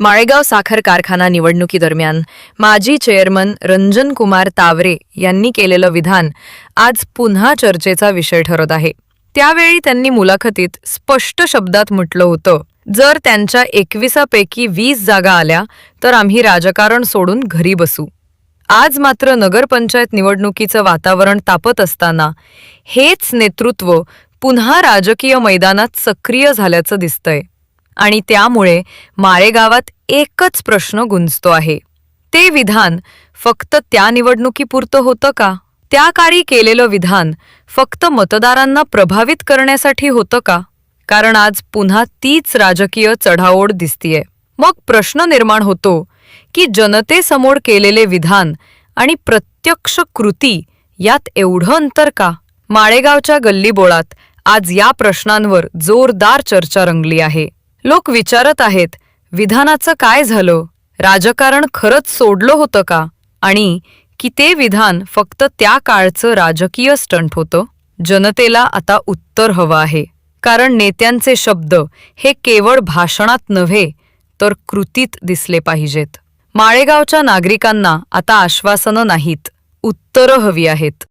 माळेगाव साखर कारखाना निवडणुकीदरम्यान माजी चेअरमन रंजन कुमार तावरे यांनी केलेलं विधान आज पुन्हा चर्चेचा विषय ठरत आहे. त्यावेळी त्यांनी मुलाखतीत स्पष्ट शब्दात म्हटलं होतं जर त्यांच्या एकविसापैकी वीस जागा आल्या तर आम्ही राजकारण सोडून घरी बसू. आज मात्र नगरपंचायत निवडणुकीचं वातावरण तापत असताना हेच नेतृत्व पुन्हा राजकीय मैदानात सक्रिय झाल्याचं दिसतंय. आणि त्यामुळे माळेगावात एकच प्रश्न गुंजतो आहे. ते विधान फक्त त्या निवडणुकीपुरतं होतं का? त्या काळी केलेलं विधान फक्त मतदारांना प्रभावित करण्यासाठी होतं का? कारण आज पुन्हा तीच राजकीय चढाओढ दिसतीये. मग प्रश्न निर्माण होतो की जनतेसमोर केलेले विधान आणि प्रत्यक्ष कृती यात एवढं अंतर का? माळेगावच्या गल्लीबोळात आज या प्रश्नांवर जोरदार चर्चा रंगली आहे. लोक विचारत आहेत विधानाचं काय झालं? राजकारण खरंच सोडलं होतं का? आणि की ते विधान फक्त त्या काळचं राजकीय स्टंट होतं? जनतेला आता उत्तर हवं आहे. कारण नेत्यांचे शब्द हे केवळ भाषणात नव्हे तर कृतीत दिसले पाहिजेत. माळेगावच्या नागरिकांना आता आश्वासनं नाहीत उत्तरं हवी आहेत.